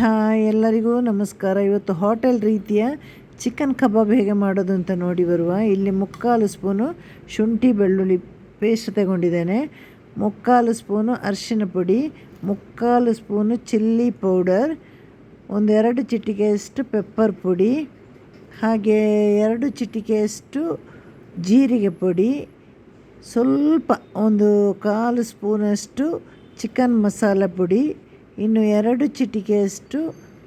Hi ಎಲ್ಲರಿಗೂ ನಮಸ್ಕಾರ. ಇವತ್ತು ಹೋಟೆಲ್ ರೀತಿಯ ಚಿಕನ್ ಕಬಾಬ್ ಹೇಗೆ ಮಾಡೋದು ಅಂತ ನೋಡಿ ಬರುವ. ಇಲ್ಲಿ ಮುಕ್ಕಾಲು ಸ್ಪೂನು ಶುಂಠಿ ಬೆಳ್ಳುಳ್ಳಿ ಪೇಸ್ಟ್ ತಗೊಂಡಿದ್ದೇನೆ. ಮುಕ್ಕಾಲು ಸ್ಪೂನು ಅರಿಶಿನ ಪುಡಿ, ಮುಕ್ಕಾಲು ಸ್ಪೂನು ಚಿಲ್ಲಿ ಪೌಡರ್, ಒಂದೆರಡು ಚಿಟಿಕೆಯಷ್ಟು ಪೆಪ್ಪರ್ ಪುಡಿ, ಹಾಗೆ ಎರಡು ಚಿಟಿಕೆಯಷ್ಟು ಜೀರಿಗೆ ಪುಡಿ, ಸ್ವಲ್ಪ ಒಂದು ಕಾಲು ಸ್ಪೂನಷ್ಟು ಚಿಕನ್ ಮಸಾಲ ಪುಡಿ ಇನ್ನು ಎರಡು ಚಿಟಿಕೆಯಷ್ಟು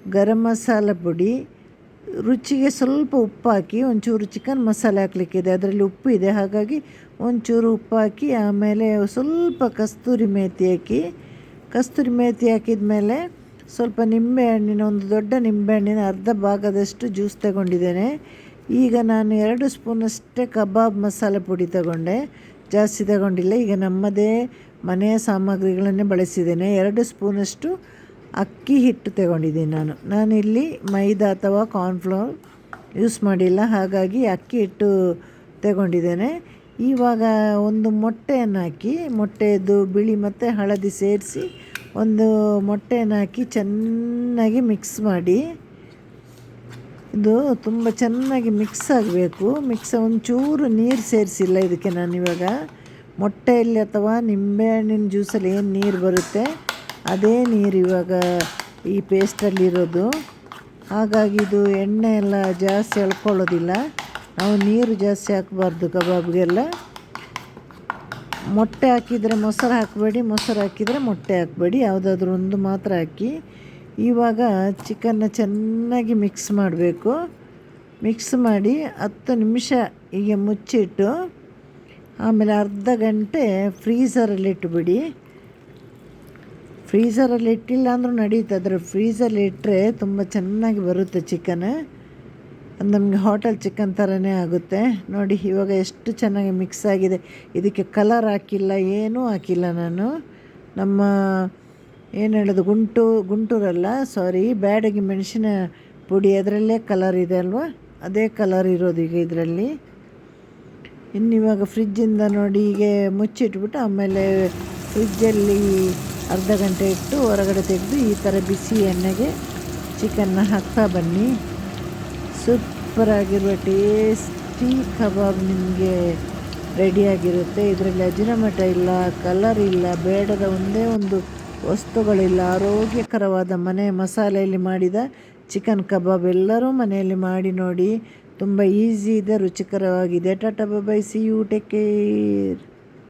ಗರಂ ಮಸಾಲ ಪುಡಿ, ರುಚಿಗೆ ಸ್ವಲ್ಪ ಉಪ್ಪು ಹಾಕಿ ಒಂಚೂರು ಚಿಕನ್ ಮಸಾಲೆ ಹಾಕಲಿಕ್ಕಿದೆ. ಅದರಲ್ಲಿ ಉಪ್ಪು ಇದೆ. ಹಾಗಾಗಿ ಒಂಚೂರು ಉಪ್ಪು ಹಾಕಿ ಆಮೇಲೆ ಸ್ವಲ್ಪ ಕಸ್ತೂರಿ ಮೇತಿ ಹಾಕಿ, ಕಸ್ತೂರಿ ಮೇತಿ ಹಾಕಿದ ಮೇಲೆ ಸ್ವಲ್ಪ ನಿಂಬೆಹಣ್ಣಿನ ಒಂದು ದೊಡ್ಡ ನಿಂಬೆಹಣ್ಣಿನ ಅರ್ಧ ಭಾಗದಷ್ಟು ಜ್ಯೂಸ್ ತಗೊಂಡಿದ್ದೇನೆ. ಈಗ ನಾನು ಎರಡು ಸ್ಪೂನಷ್ಟೇ ಕಬಾಬ್ ಮಸಾಲೆ ಪುಡಿ ತಗೊಂಡೆ. ಜಾಸ್ತಿ ತಗೊಂಡಿಲ್ಲ. ಈಗ ನಮ್ಮದೇ ಮನೆಯ ಸಾಮಗ್ರಿಗಳನ್ನೇ ಬಳಸಿದ್ದೇನೆ. ಎರಡು ಸ್ಪೂನಷ್ಟು ಅಕ್ಕಿ ಹಿಟ್ಟು ತಗೊಂಡಿದ್ದೀನಿ ನಾನು. ನಾನಿಲ್ಲಿ ಮೈದಾ ಅಥವಾ ಕಾರ್ನ್ಫ್ಲೋರ್ ಯೂಸ್ ಮಾಡಿಲ್ಲ. ಹಾಗಾಗಿ ಅಕ್ಕಿ ಹಿಟ್ಟು ತಗೊಂಡಿದ್ದೇನೆ. ಇವಾಗ ಒಂದು ಮೊಟ್ಟೆಯನ್ನು ಹಾಕಿ ಮೊಟ್ಟೆಯದ್ದು ಬಿಳಿ ಮತ್ತು ಹಳದಿ ಸೇರಿಸಿ ಒಂದು ಮೊಟ್ಟೆಯನ್ನು ಹಾಕಿ ಚೆನ್ನಾಗಿ ಮಿಕ್ಸ್ ಮಾಡಿ ಇದು ತುಂಬ ಚೆನ್ನಾಗಿ ಮಿಕ್ಸ್ ಆಗಬೇಕು. ಮಿಕ್ಸ್ ಒಂಚೂರು ನೀರು ಸೇರಿಸಿಲ್ಲ ಇದಕ್ಕೆ ನಾನು ಇವಾಗ. ಮೊಟ್ಟೆಯಲ್ಲಿ ಅಥವಾ ನಿಂಬೆಹಣ್ಣಿನ ಜ್ಯೂಸಲ್ಲಿ ಏನು ನೀರು ಬರುತ್ತೆ, ಅದೇ ನೀರು ಇವಾಗ ಈ ಪೇಸ್ಟಲ್ಲಿರೋದು ಹಾಗಾಗಿ ಇದು ಎಣ್ಣೆ ಎಲ್ಲ ಜಾಸ್ತಿ ಎಳ್ಕೊಳ್ಳೋದಿಲ್ಲ ನಾವು ನೀರು ಜಾಸ್ತಿ ಹಾಕಬಾರ್ದು ಕಬಾಬ್ಗೆಲ್ಲ. ಮೊಟ್ಟೆ ಹಾಕಿದರೆ ಮೊಸರು ಹಾಕಬೇಡಿ, ಮೊಸರು ಹಾಕಿದರೆ ಮೊಟ್ಟೆ ಹಾಕಬೇಡಿ. ಯಾವುದಾದ್ರೂ ಒಂದು ಮಾತ್ರ ಹಾಕಿ. ಇವಾಗ ಚಿಕನ್ನ ಚೆನ್ನಾಗಿ ಮಿಕ್ಸ್ ಮಾಡಬೇಕು. ಮಿಕ್ಸ್ ಮಾಡಿ ಹತ್ತು ನಿಮಿಷ ಹೀಗೆ ಮುಚ್ಚಿಟ್ಟು ಆಮೇಲೆ ಅರ್ಧ ಗಂಟೆ ಫ್ರೀಝರಲ್ಲಿ ಫ್ರೀಝರಲ್ಲಿ ಇಟ್ಟಿಲ್ಲ ಅಂದರೂ ನಡೀತದೆ ಅದರ ಫ್ರೀಝಲ್ಲಿ ಇಟ್ಟರೆ ತುಂಬ ಚೆನ್ನಾಗಿ ಬರುತ್ತೆ ಚಿಕನ್ ನಮಗೆ ಹೋಟೆಲ್ ಚಿಕನ್ ಥರನೇ ಆಗುತ್ತೆ. ನೋಡಿ ಇವಾಗ ಎಷ್ಟು ಚೆನ್ನಾಗಿ ಮಿಕ್ಸ್ ಆಗಿದೆ. ಇದಕ್ಕೆ ಕಲರ್ ಹಾಕಿಲ್ಲ, ಏನೂ ಹಾಕಿಲ್ಲ ನಾನು. ನಮ್ಮ ಏನು ಹೇಳೋದು, ಗುಂಟು, ಗುಂಟೂರಲ್ಲ ಸಾರಿ ಬ್ಯಾಡಗಿ ಮೆಣಸಿನ ಪುಡಿ, ಅದರಲ್ಲೇ ಕಲರ್ ಇದೆ ಅಲ್ವಾ? ಅದೇ ಕಲರ್ ಇರೋದು ಈಗ ಇದರಲ್ಲಿ. ಇನ್ನಿವಾಗ ಫ್ರಿಜ್ಜಿಂದ ನೋಡಿ ಹೀಗೆ ಮುಚ್ಚಿಟ್ಬಿಟ್ಟು ಆಮೇಲೆ ಫ್ರಿಜ್ಜಲ್ಲಿ ಅರ್ಧ ಗಂಟೆ ಇಟ್ಟು ಹೊರಗಡೆ ತೆಗೆದು ಈ ಥರ ಬಿಸಿ ಎಣ್ಣೆಗೆ ಚಿಕನ್ನ ಹಾಕ್ತಾ ಬನ್ನಿ. ಸೂಪರಾಗಿರುವ ಟೇಸ್ಟಿ ಕಬಾಬ್ ನಿಮಗೆ ರೆಡಿಯಾಗಿರುತ್ತೆ ಇದರಲ್ಲಿ ಅಜಿನಮಠ ಇಲ್ಲ ಕಲರ್ ಇಲ್ಲ, ಬೇಡದ ಒಂದೇ ಒಂದು ವಸ್ತುಗಳಿಲ್ಲ, ಆರೋಗ್ಯಕರವಾದ ಮನೆ ಮಸಾಲೆಯಲ್ಲಿ ಮಾಡಿದ ಚಿಕನ್ ಕಬಾಬ್ ಎಲ್ಲರೂ ಮನೆಯಲ್ಲಿ ಮಾಡಿ ನೋಡಿ, ತುಂಬ ಈಸಿ ಇದೆ, ರುಚಿಕರವಾಗಿದೆ. Tata bye see you take care